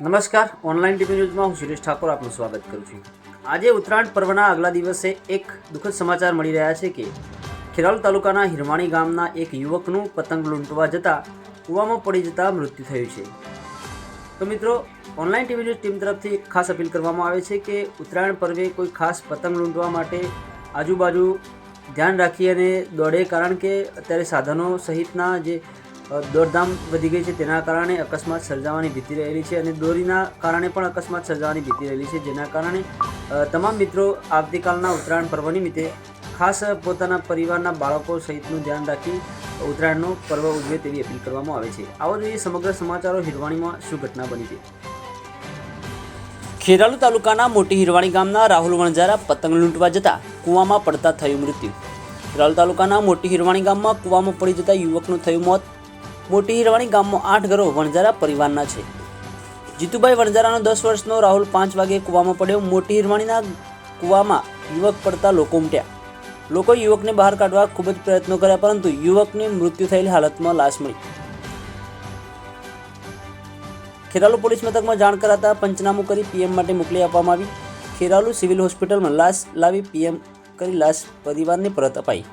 નમસ્કાર, online TV ન્યૂઝમાં હું સુરેશ ઠાકોર આપનું સ્વાગત કરું છું. આજે ઉત્તરાયણ પર્વના આગલા દિવસે એક દુઃખદ સમાચાર મળી રહ્યા છે કે ખેરાલ તાલુકાના હિરવાણી ગામના એક યુવકનું પતંગ લૂંટવા જતાં કૂવામાં પડી જતાં મૃત્યુ થયું છે. તો મિત્રો, ઓનલાઈન ટીવી ન્યૂઝ ટીમ તરફથી ખાસ અપીલ કરવામાં આવે છે કે ઉત્તરાયણ પર્વે કોઈ ખાસ પતંગ લૂંટવા માટે આજુબાજુ ધ્યાન રાખી અને દોડે, કારણ કે અત્યારે સાધનો સહિતના જે દોડધામ વધી ગઈ છે તેના કારણે અકસ્માત સર્જાવાની ભીતિ રહેલી છે અને દોરીના કારણે પણ અકસ્માત સર્જાવાની ભીતિ રહેલી છે જેના કારણે તમામ મિત્રો આવતીકાલના ઉત્તરાયણ પર્વ નિમિત્તે ખાસ પોતાના પરિવારના બાળકો સહિતનું ધ્યાન રાખી ઉત્તરાયણનો પર્વ ઉજવે તેવી અપીલ કરવામાં આવે છે. આવો જોઈએ સમગ્ર સમાચારો હિરવાણીમાં શું ઘટના બની છે. ખેરાલુ તાલુકાના મોટી હિરવાણી ગામના રાહુલ વણજારા પતંગ લૂંટવા જતા કૂવામાં પડતા થયું મૃત્યુ. ખેરાલુ તાલુકાના મોટી હિરવાણી ગામમાં કૂવામાં પડી જતા યુવકનું થયું મોત. મોટી હિરવાણી ગામમાં આઠ ઘરો વણજારા પરિવારના છે. જીતુભાઈ વણઝારાનો દસ વર્ષનો રાહુલ પાંચ વાગે કૂવામાં પડ્યો. મોટી હિરવાણીના કૂવામાં યુવક પડતા લોકો ઉમટ્યા. લોકો યુવકને બહાર કાઢવા ખૂબ જ પ્રયત્નો કર્યા, પરંતુ યુવકની મૃત્યુ થયેલી હાલતમાં લાશ મળી. ખેરાલુ પોલીસ મથકમાં જાણ કરાતા પંચનામું કરી પીએમ માટે મોકલી આપવામાં આવી. ખેરાલુ સિવિલ હોસ્પિટલમાં લાશ લાવી પીએમ કરી લાશ પરિવારને પરત અપાઈ.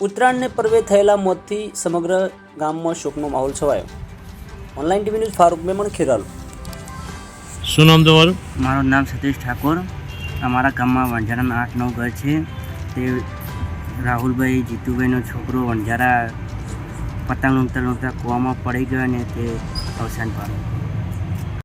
ઉત્તરાયણને પર્વે થયેલા મોતથી સમગ્ર ગામમાં શોકનો માહોલ છવાયો. Online TV news Farooq Memon Kheral. શું નામ તમારું? મારું નામ સતીશ ઠાકોર. અમારા ગામમાં વણઝારાના આઠ નવ ઘર છે. તે રાહુલભાઈ જીતુભાઈનો છોકરો વણઝારા પતંગ લૂંટતા લૂંટતા કૂવામાં પડી ગયો અને તે અવસાન પામ્યો.